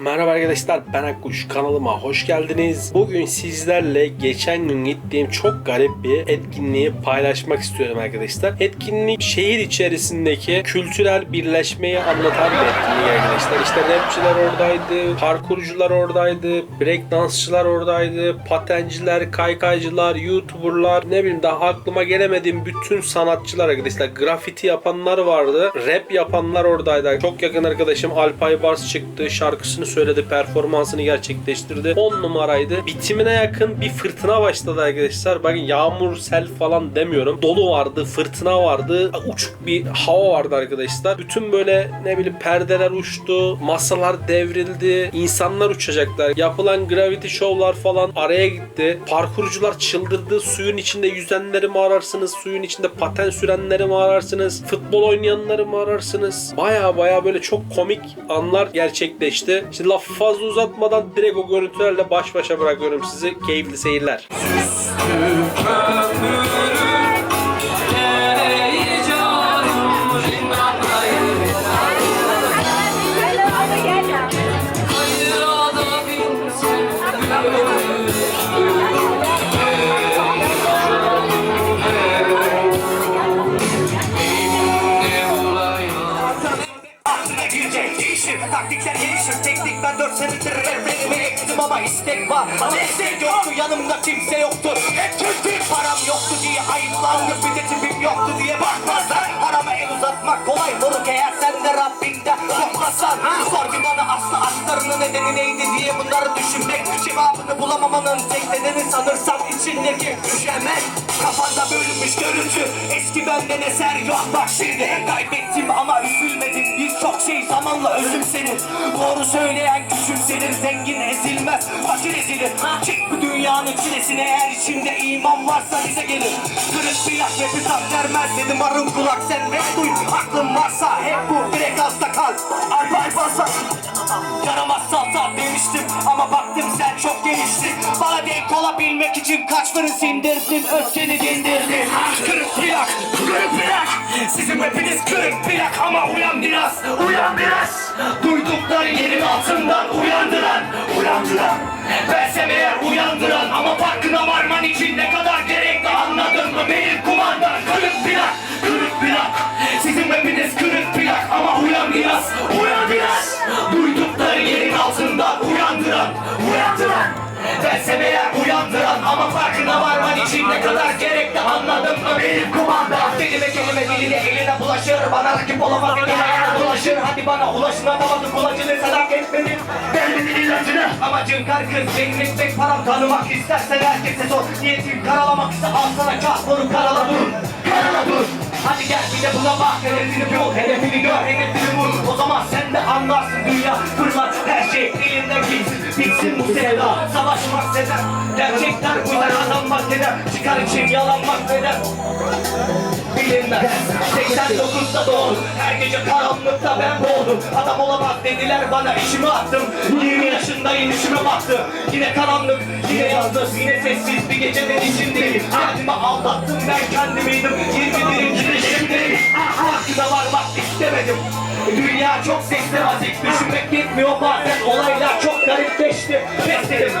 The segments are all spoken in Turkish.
Merhaba arkadaşlar ben Akkuş kanalıma hoş geldiniz. Bugün sizlerle geçen gün gittiğim çok garip bir etkinliği paylaşmak istiyorum arkadaşlar. Etkinlik şehir içerisindeki kültürel birleşmeyi anlatan bir etkinlik arkadaşlar. İşte rapçiler oradaydı, parkurcular oradaydı, breakdansçılar oradaydı, patenciler, kaykaycılar, youtuberlar, ne bileyim daha aklıma gelemediğim bütün sanatçılar arkadaşlar. Grafiti yapanlar vardı, rap yapanlar oradaydı. Çok yakın arkadaşım Alpay Bars çıktı, şarkısını söyledi, performansını gerçekleştirdi. 10 numaraydı. Bitimine yakın bir fırtına başladı arkadaşlar. Bakın yağmur, sel falan demiyorum. Dolu vardı, fırtına vardı. Uçuk bir hava vardı arkadaşlar. Bütün böyle ne bileyim perdeler uçtu, masalar devrildi, insanlar uçacaklar. Yapılan gravity show'lar falan araya gitti. Parkurcular çıldırdı. Suyun içinde yüzenleri mi ararsınız? Suyun içinde paten sürenleri mi ararsınız? Futbol oynayanları mı ararsınız? Baya baya böyle çok komik anlar gerçekleşti. Şimdi lafı fazla uzatmadan direkt o görüntülerle baş başa bırakıyorum sizi. Keyifli seyirler. Aklına Yoktu diye bakmazlar. Arama el uzatmak kolay moruk eğer sen de Rabbinden korkmazsan Sor bana aslı aşklarının nedeni neydi Bulamamanın tek nedeni sanırsam içindeki üşemek Kafanda bölünmüş görüntü Eski benden eser. Yok bak şimdi Kaybettim ama üzülmedim. Birçok şey zamanla özüm senin. Doğru söyleyen küçümsenir Zengin ezilmez fakir ezilir. Çık bu dünyanın çilesine. Eğer içinde iman varsa bize gelir. Kırık plak ve bir tat vermez. Dedim arın kulak sen. Rap duy Aklın varsa hep bu frekansta kal. Alp alp alsa Yaramaz salsa demiştim ama baktım sen çok geniştin Bana denk olabilmek için kaç fırın sindirdin öfkeni dindirdin Kırık plak, kırık plak. Sizin rapiniz kırık plak ama uyan biraz, uyan biraz. Duydukları yerin altından uyandıran, uyandıran. Versem eğer uyandıran ama farkına varman için ne kadar gerekli anladın mı? Benim kumandan Kırık plak, kırık plak. Sizin rapiniz kırık plak ama uyan biraz, uyan uyandıran, uyandıran Versem eğer uyandıran ama farkına varman için ne kadar gerekli anladın mı benim kumanda. Kelime kelime diline eline bulaşır Bana rakip olamak eline ayağına bulaşır. Hadi bana ulaşın anlamadım kulacını. Sadak etmedin Vermedin ilacını. Amacın kar kız cennet param. Tanımak istersen herkese sor. Niyetin karalamak ise al sana kahvoru karala dur. Karala dur Hadi gel bir de buna bak. Hedefini bul hedefini gör hedefini vur. O zaman sen de anlarsın dünya fırlat Her şey elinden gitsin bitsin bu sevda. Savaşmak neden Gerçekler uyar adanmak neden Çıkar için yalanmak neden bilinmez 89'da doğdum Her gece karanlıkta ben boğdum. Adam olamaz dediler bana işimi attım. 20 yaşındayım işime baktım Yine karanlık yine yalnız Yine sessiz bir gecenin içindeyim. Kendimi aldattım ben kendimiydim 21. girişimdeyim Hakkına varmak istemedim. Dünya çok seksematik Düşünmek yetmiyor. Bazen Olaylar çok garipleşti. Pes dedim.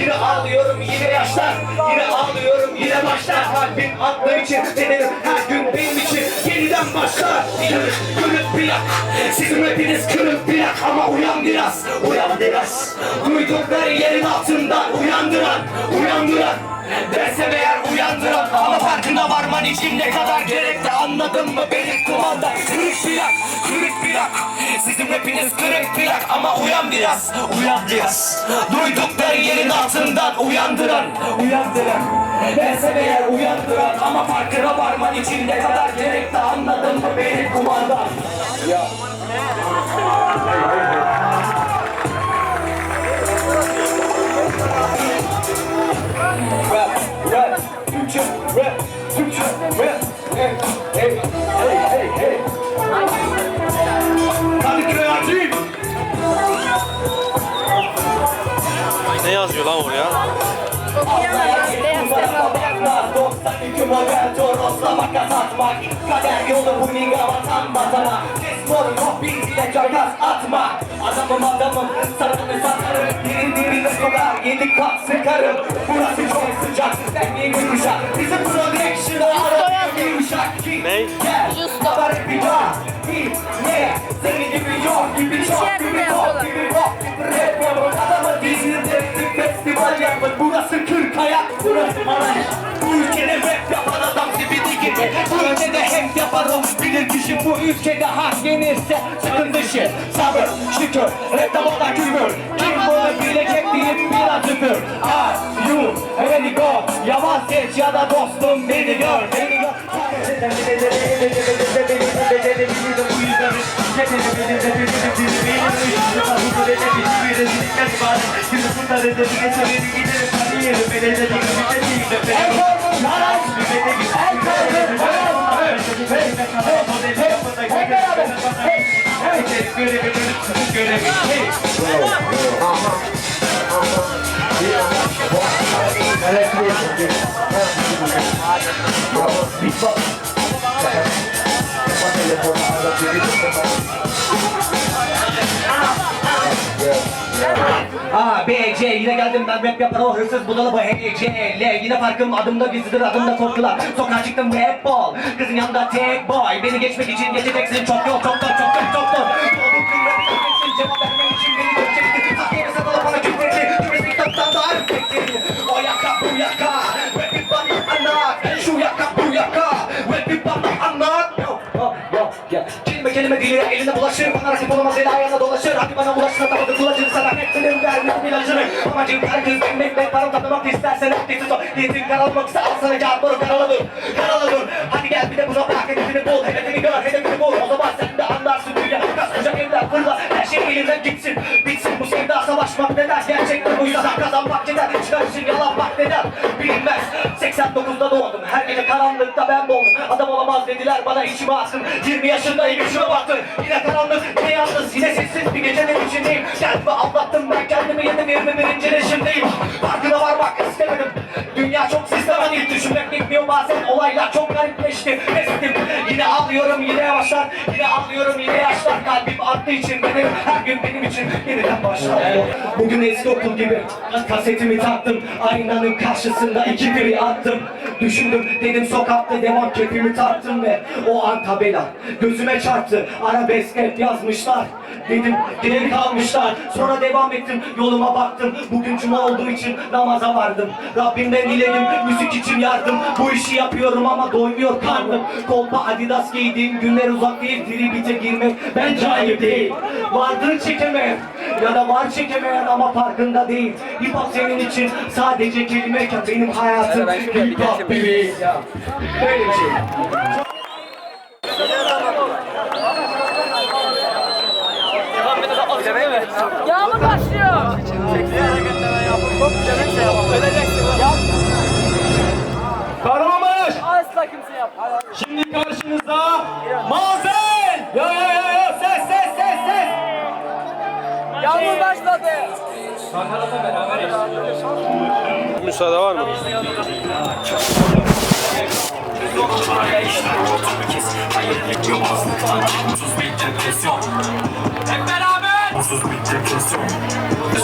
Yine ağlıyorum yine yaşlar. Yine ağlıyorum yine başlar. Kalbim attığı için. Dedim Her gün benim için yeniden başlar Kırık kırık plak. Sizin hepiniz kırık plak Ama uyan biraz. Uyan biraz. Duydukları yerin altından Uyandıran Uyandıran. Dersem eğer uyandıran. Ama farkına varman için ne kadar gerekli Anladın mı benim kumanda? Kırık plak Kırık plak. Sizin hepiniz kırık plak Ama uyan biraz. Uyan biraz. Duydukları yerin altından Uyandıran Uyandıran. Dersem eğer uyandıran Ama farkına varman için ne kadar gerekli Anladın mı benim kumanda Rap, rap, Türkçe, rap, Türkçe, rap. Hey, hey, hey, hey, hey. Hadi kreatif. Ne yazıyor lan oraya? 92 model Atmak Kader yolu bu niga vatan vatana Kes mor yok bilgiyle takas atma. Adamım adamım sarımını satarım. Derin derine sokar yedi kat sıkarım. Burası çok sıcak ben yeni kuşak. Bizim production'ı arıyor bir uşak Ne? Gel. Haber bir daha Hit ne? Senin gibi yok gibi çok gibi yok gibi yok. Rap yapın adamı dinledi Festival yapın burası Kırkayak Burası Maraş Bu ülkede rap yapan adam zibidi gibi Bu ülkede hep yaparım bilir kişi Bu ülkede hak yenirse sıkıntı dışı Sabır şükür rap tabandan küfür Kim bunu bilecek deyip biraz üfür Are you ready go Yalan seç ya da dostum beni gör Beni gör Alkol, alkol. Hey, hey, hey. Hey, hey, hey. Alkol, Beatbox. A, B, C yine geldim ben rap yapan o hırsız budalı bu H, C, L. Yine farkım adımda gizlidir adımda korkular. Sokağa çıktım rap ball Kızın yanında tek boy. Beni geçmek için geçeceksin çok yol çok zor çok zor çok Kelime dili eline bulaşır. Bana rakip olamaz. El ayağına dolaşır. Hadi bana ulaşsın tabadı kulacını sana Hepsinin vermedim ilacını. Amacım kız benmek ben param tatlamak istersen Aktifsiz o niyetin karalamaksa al sana kağıt boru karala dur Karala dur. Hadi gel bir de buna bak. Hedefini bul Hedefini gör hedefini bul. O zaman sen de anlarsın dünya. Koskoca evler fırla Her şey elinden gitsin. Bitsin bu sevda. Savaşmak neden? Gerçekten bu yüzden. kazanmak 89'da doğdum. Her gece karanlıkta ben doğdum. Adam olamaz dediler bana içime attım 20 yaşındayım içime baktım Yine karanlık yine yalnız yine sessiz. Bir gecenin içindeyim. Kendimi aldattım ben kendimi yedim. 21. yaşındayım Farkına varmak istemedim. Dünya çok sistematik düşünmek bitmiyor bazen olaylar çok garipleşti. Estim yine ağlıyorum yine yavaşlar. Yine ağlıyorum yine yaşlar Kalbim attığı için benim her gün benim için yeniden başlar. Bugün eski okul gibi kasetimi taktım. Aynanın karşısında iki biri attım. Düşündüm dedim sokakta devam kepimi taktım ve o an tabela gözüme çarptı. Arabesk hep yazmışlar. Dedim geri kalmışlar. Sonra devam ettim yoluma baktım. Bugün cuma olduğu için namaza vardım. Rabbimden diledim müzik için yardım. Bu işi yapıyorum ama doymuyor karnım. Kolpa adidas giydiğim günler uzak değil Tribite girmek bence ayıp değil. Vardır çekemeyen ya da var çekemeyen ama farkında değil. Hip hop senin için sadece kelimeyken benim hayatım hip hop ya. Böyle bir şey. Yağmur başlıyor. Kahramanmaraş Asla kimse yapmaz. Karşınızda Mazen. Ya ya ya ya ses ses ses ses. Yağmur başladı. Müsaade var mı? Mutsuz bitecek kesin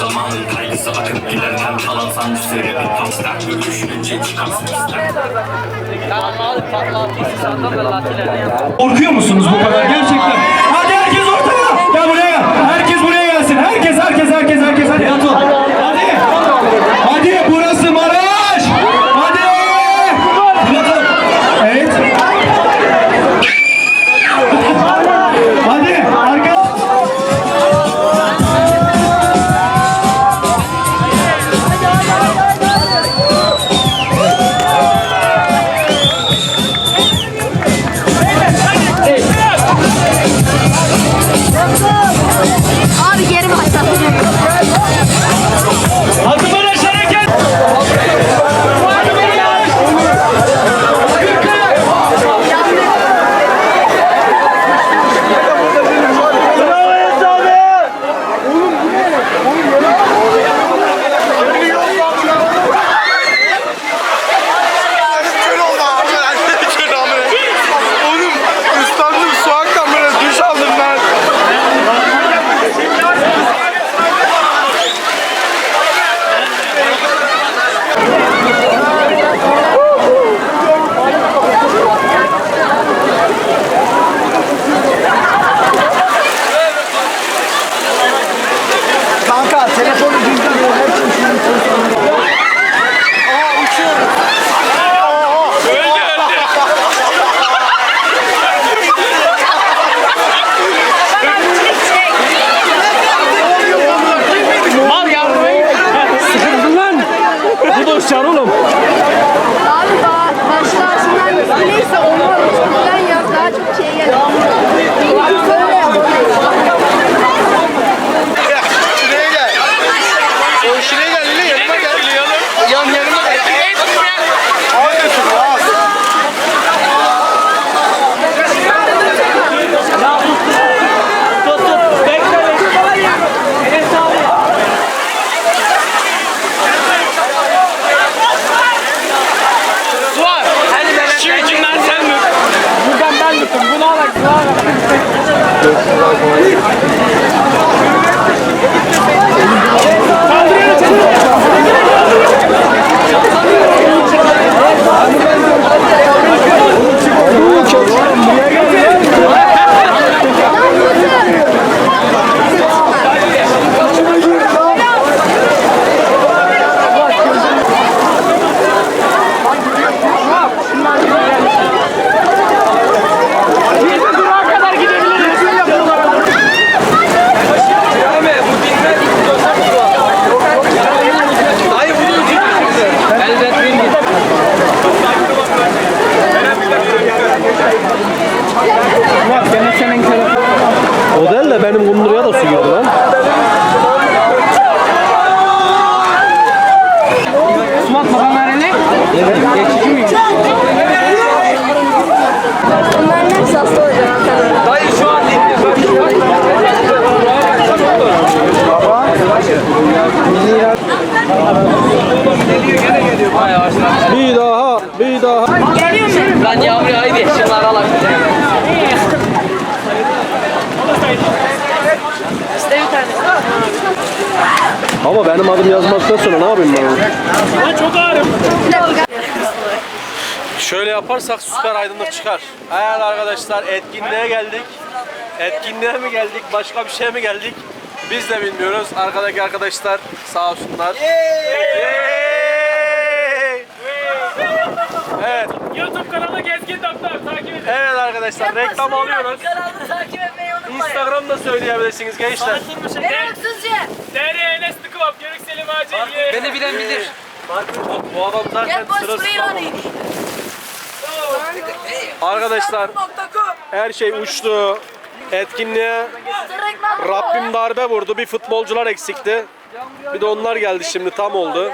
Zamanın kaygısı akıp giderken kalan sancı seri bir taşlar Düşününce çıkarsın ister Korkuyor musunuz bu kadar gerçekten? Hadi herkes ortaya. Gel buraya. Herkes buraya gelsin. Herkes herkes herkes herkes hadi. Hadi. Hadi burası Maraş. Ama benim adım yazmaktan sonra ne yapayım ben? Şöyle yaparsak süper aydınlık çıkar. Evet arkadaşlar etkinliğe geldik. Etkinliğe mi geldik, başka bir şeye mi geldik? Biz de bilmiyoruz. Arkadaki arkadaşlar sağ olsunlar. Evet. YouTube kanalı Gezgin Doktor takip edin. Evet arkadaşlar reklam alıyoruz. Kanalı takip etmeyi unutmayın. Instagram'da söyleyebilirsiniz gençler. Tanıtılmışım. Benim Club Yörük Selim Hacı. Beni bilen bilir. Bu adam zaten Gel boş sırası arayın. Arkadaşlar her şey uçtu. Etkinliğe Rabbim darbe vurdu. Bir futbolcular eksikti. Bir de onlar geldi şimdi tam oldu.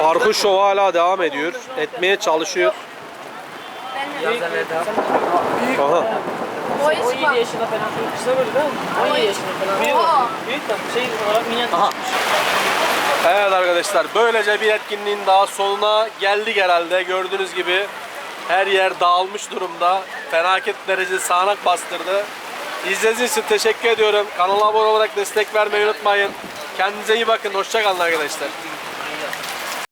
Parkur şovu hala devam ediyor. Etmeye çalışıyor. Aha. Boyu çıkma. 17 yaşında falan. Kısa böyle değil mi? 17 yaşında falan. Oha. Büyük lan. Şey olarak minyon. Evet arkadaşlar böylece bir etkinliğin daha sonuna geldik herhalde. Gördüğünüz gibi her yer dağılmış durumda. Felaket derece sağanak bastırdı. İzlediğiniz için teşekkür ediyorum. Kanala abone olarak destek vermeyi unutmayın. Kendinize iyi bakın. Hoşçakalın arkadaşlar.